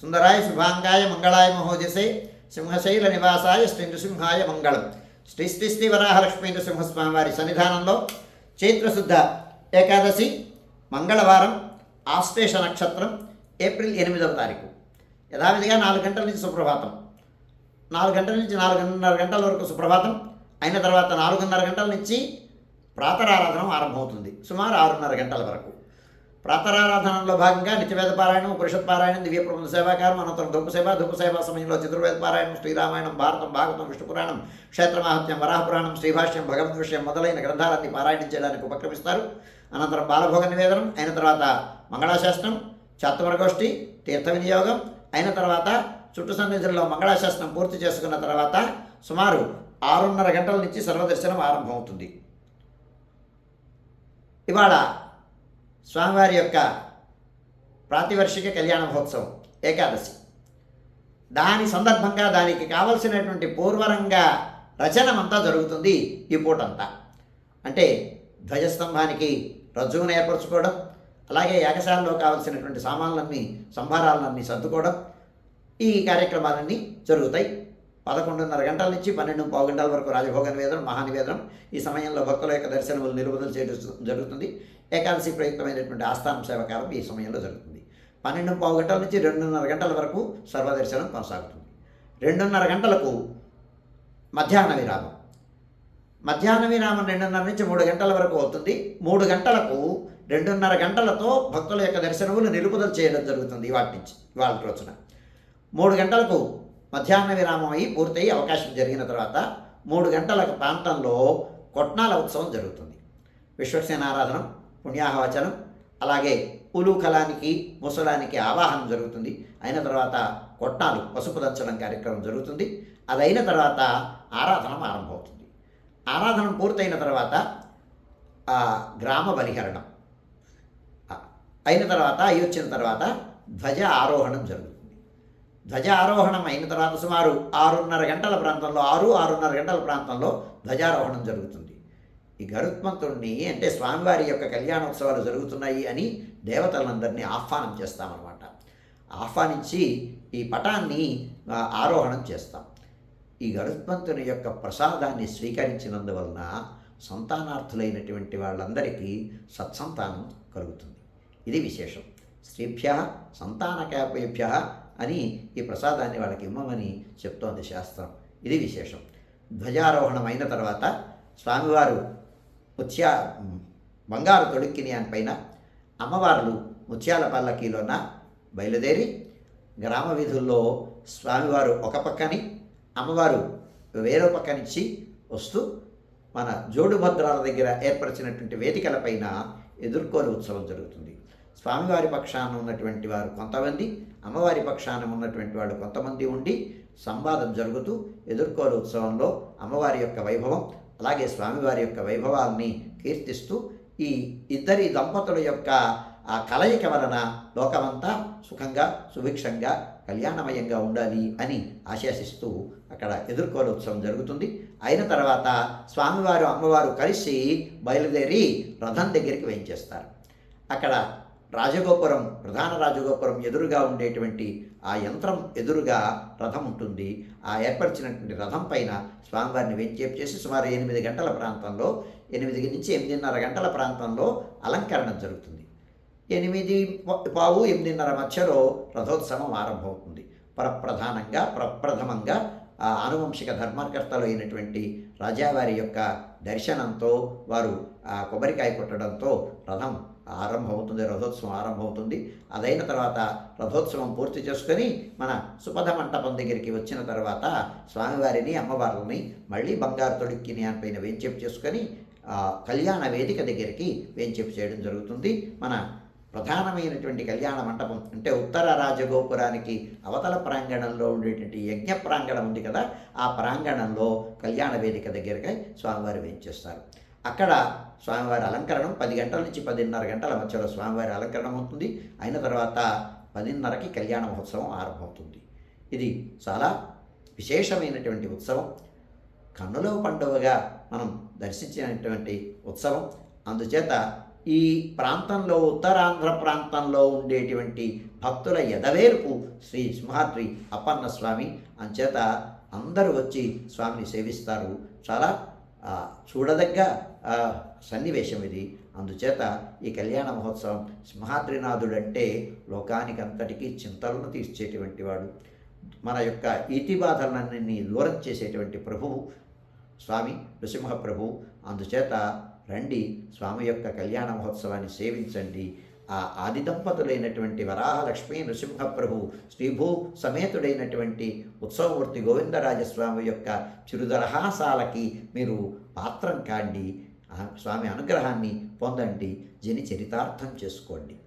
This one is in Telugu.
సుందరాయ శుభాంగాయ మంగళాయ మహోజసే సింహశైల నివాసాయ శ్రీ నృసింహాయ మంగళం. శ్రీ శ్రీ శ్రీ వరాహలక్ష్మీ నృసింహస్వామి వారి సన్నిధానంలో చైత్రశుద్ధ ఏకాదశి మంగళవారం ఆశ్లేష నక్షత్రం ఏప్రిల్ ఎనిమిదవ తారీఖు. యథావిధిగా నాలుగు గంటల నుంచి సుప్రభాతం. నాలుగు గంటల నుంచి నాలుగున్నర గంటల వరకు సుప్రభాతం. అయిన తర్వాత నాలుగున్నర గంటల నుంచి ప్రాతరారాధనం ఆరంభమవుతుంది. సుమారు ఆరున్నర గంటల వరకు. ప్రాతరారాధనలో భాగంగా నిత్యవేద పారాయణం పురుషత్ పారాయణం దివ్య ప్రబంధ సేవాకారం అనంతరం ధూప సేవ ధూప సేవ సమయంలో చతుర్వేద పారాయణం శ్రీరామాయణం భారతం భాగవతం విష్ణు పురాణం క్షేత్రమాహత్యం వరాహపురాణం శ్రీభాష్యం భగవద్ విషయం మొదలైన గ్రంథాలన్నీ పారాయణం చేయడానికి ఉపక్రమిస్తారు. అనంతరం బాలభోగ నివేదనం అయిన తర్వాత మంగళాశాస్త్రం చాత్వరగోష్ఠి తీర్థ వినియోగం అయిన తర్వాత చుట్టు సన్నిధుల్లో మంగళాశాస్త్రం పూర్తి చేసుకున్న తర్వాత సుమారు ఆరున్నర గంటల నుంచి సర్వదర్శనం ఆరంభమవుతుంది. ఇవాళ స్వామివారి యొక్క ప్రాతివర్షిక కళ్యాణ మహోత్సవం ఏకాదశి. దాని సందర్భంగా దానికి కావలసినటువంటి పూర్వరంగా రచనమంతా జరుగుతుంది ఈ పూటంతా. అంటే ధ్వజస్తంభానికి రజ్జువును ఏర్పరచుకోవడం అలాగే యాగశాలలో కావలసినటువంటి సామాన్లన్నీ సంభారాలన్నీ సర్దుకోవడం ఈ కార్యక్రమాలన్నీ జరుగుతాయి. పదకొండున్నర గంటల నుంచి పన్నెండు పావు గంటల వరకు రాజభోగ నివేదనం మహానివేదనం ఈ సమయంలో భక్తుల యొక్క దర్శనములు నిలుపుదల చేయడం జరుగుతుంది. ఏకాదశి ప్రయుక్తమైనటువంటి ఆస్థానం సేవకాలం ఈ సమయంలో జరుగుతుంది. పన్నెండు పావు గంటల నుంచి రెండున్నర గంటల వరకు సర్వదర్శనం కొనసాగుతుంది. రెండున్నర గంటలకు మధ్యాహ్న విరామం. మధ్యాహ్న విరామం రెండున్నర నుంచి మూడు గంటల వరకు అవుతుంది. మూడు గంటలకు రెండున్నర గంటలతో భక్తుల యొక్క దర్శనములు నిలుపుదల చేయడం జరుగుతుంది వాటి నుంచి వాళ్ళ రోజున. మూడు గంటలకు మధ్యాహ్న విరామం అయి పూర్తయి అవకాశం జరిగిన తర్వాత మూడు గంటల ప్రాంతంలో కొట్నాల ఉత్సవం జరుగుతుంది. విశ్వసేనారాధనం పుణ్యాహవచనం అలాగే ఉలూకలానికి ముసలానికి ఆవాహనం జరుగుతుంది. అయిన తర్వాత కొట్టాలు పసుపు దంచడం కార్యక్రమం జరుగుతుంది. అదైన తర్వాత ఆరాధన ఆరంభమవుతుంది. ఆరాధన పూర్తయిన తర్వాత గ్రామ బలిహరణం అయిన తర్వాత అయి వచ్చిన తర్వాత ధ్వజ ఆరోహణం జరుగుతుంది. ధ్వజ ఆరోహణం అయిన తర్వాత సుమారు ఆరున్నర గంటల ప్రాంతంలో ఆరు ఆరున్నర గంటల ప్రాంతంలో ధ్వజారోహణం జరుగుతుంది. ఈ గరుత్మంతుడిని అంటే స్వామివారి యొక్క కళ్యాణోత్సవాలు జరుగుతున్నాయి అని దేవతలందరినీ ఆహ్వానం చేస్తామన్నమాట. ఆహ్వానించి ఈ పటాన్ని ఆరోహణం చేస్తాం. ఈ గరుత్మంతుని యొక్క ప్రసాదాన్ని స్వీకరించినందువలన సంతానార్థులైనటువంటి వాళ్ళందరికీ సత్సంతానం కలుగుతుంది. ఇది విశేషం. స్త్రీభ్య సంతానకాపేభ్య అని ఈ ప్రసాదాన్ని వాళ్ళకి ఇమ్మమని చెప్తోంది శాస్త్రం. ఇది విశేషం. ధ్వజారోహణం అయిన తర్వాత స్వామివారు ముత్యా బంగారు తొడుక్కిని అని పైన అమ్మవార్లు ముత్యాల పల్లకీలోన బయలుదేరి గ్రామ వీధుల్లో స్వామివారు ఒక పక్కని అమ్మవారు వేరో పక్క నుంచి వస్తూ మన జోడుభద్రాల దగ్గర ఏర్పరిచినటువంటి వేదికలపైన ఎదుర్కొని ఉత్సవం జరుగుతుంది. స్వామివారి పక్షాన ఉన్నటువంటి వారు కొంతమంది అమ్మవారి పక్షాన ఉన్నటువంటి వాళ్ళు కొంతమంది ఉండి సంవాదం జరుగుతూ ఎదుర్కోలు ఉత్సవంలో అమ్మవారి యొక్క వైభవం అలాగే స్వామివారి యొక్క వైభవాల్ని కీర్తిస్తూ ఈ ఇద్దరి దంపతుల యొక్క ఆ కలయిక వలన లోకమంతా సుఖంగా సుభిక్షంగా కళ్యాణమయంగా ఉండాలి అని ఆశాసిస్తూ అక్కడ ఎదుర్కోలు ఉత్సవం జరుగుతుంది. అయిన తర్వాత స్వామివారు అమ్మవారు కలిసి బయలుదేరి రథం దగ్గరికి వేయించేస్తారు. అక్కడ రాజగోపురం ప్రధాన రాజగోపురం ఎదురుగా ఉండేటువంటి ఆ యంత్రం ఎదురుగా రథం ఉంటుంది. ఆ ఏర్పరిచినటువంటి రథం పైన స్వామివారిని వెంచేపు చేసి సుమారు ఎనిమిది గంటల ప్రాంతంలో ఎనిమిది నుంచి ఎనిమిదిన్నర గంటల ప్రాంతంలో అలంకరణ జరుగుతుంది. ఎనిమిది పావు ఎనిమిదిన్నర మధ్యలో రథోత్సవం ఆరంభమవుతుంది. పరప్రధానంగా ప్రప్రథమంగా ఆ ఆనువంశిక ధర్మకర్తలు అయినటువంటి రాజావారి యొక్క దర్శనంతో వారు ఆ కొబ్బరికాయ కొట్టడంతో రథం ఆరంభమవుతుంది రథోత్సవం ఆరంభమవుతుంది. అదైన తర్వాత రథోత్సవం పూర్తి చేసుకొని మన సుపథ మంటపం దగ్గరికి వచ్చిన తర్వాత స్వామివారిని అమ్మవారిని మళ్ళీ బంగారు తొడుక్కిని అని పైన వేంచేపు చేసుకొని కళ్యాణ వేదిక దగ్గరికి వేంచేపు చేయడం జరుగుతుంది. మన ప్రధానమైనటువంటి కళ్యాణ మంటపం అంటే ఉత్తర రాజగోపురానికి అవతల ప్రాంగణంలో ఉండేటువంటి యజ్ఞ ప్రాంగణం ఉంది కదా ఆ ప్రాంగణంలో కళ్యాణ వేదిక దగ్గరగా స్వామివారి వేయించేస్తారు. అక్కడ స్వామివారి అలంకరణం పది గంటల నుంచి పదిన్నర గంటల మధ్యలో స్వామివారి అలంకరణం అవుతుంది. అయిన తర్వాత పదిన్నరకి కళ్యాణ మహోత్సవం ఆరంభమవుతుంది. ఇది చాలా విశేషమైనటువంటి ఉత్సవం. కన్నుల పండుగగా మనం దర్శించినటువంటి ఉత్సవం. అందుచేత ఈ ప్రాంతంలో ఉత్తరాంధ్ర ప్రాంతంలో ఉండేటువంటి భక్తుల ఎదవేర్పు శ్రీ సింహాద్రి అప్పన్న స్వామి. అంచేత అందరూ వచ్చి స్వామిని సేవిస్తారు. చాలా చూడదగ్గ సన్నివేశం ఇది. అందుచేత ఈ కళ్యాణ మహోత్సవం సింహాద్రినాథుడంటే లోకానికంతటికీ చింతలను తీర్చేటువంటి వాడు. మన యొక్క ఇతి బాధలన్నీ దూరం చేసేటువంటి ప్రభువు స్వామి నృసింహ ప్రభువు అందుచేత రండి స్వామి యొక్క కళ్యాణ మహోత్సవాన్ని సేవించండి. ఆ ఆది దంపతులైనటువంటి వరాహలక్ష్మీ నృసింహప్రభు శ్రీభూ సమేతుడైనటువంటి ఉత్సవమూర్తి గోవిందరాజస్వామి యొక్క చిరుదరహాసాలకి మీరు పాత్రం కాండి. స్వామి అనుగ్రహాన్ని పొందండి. జని చరితార్థం చేసుకోండి.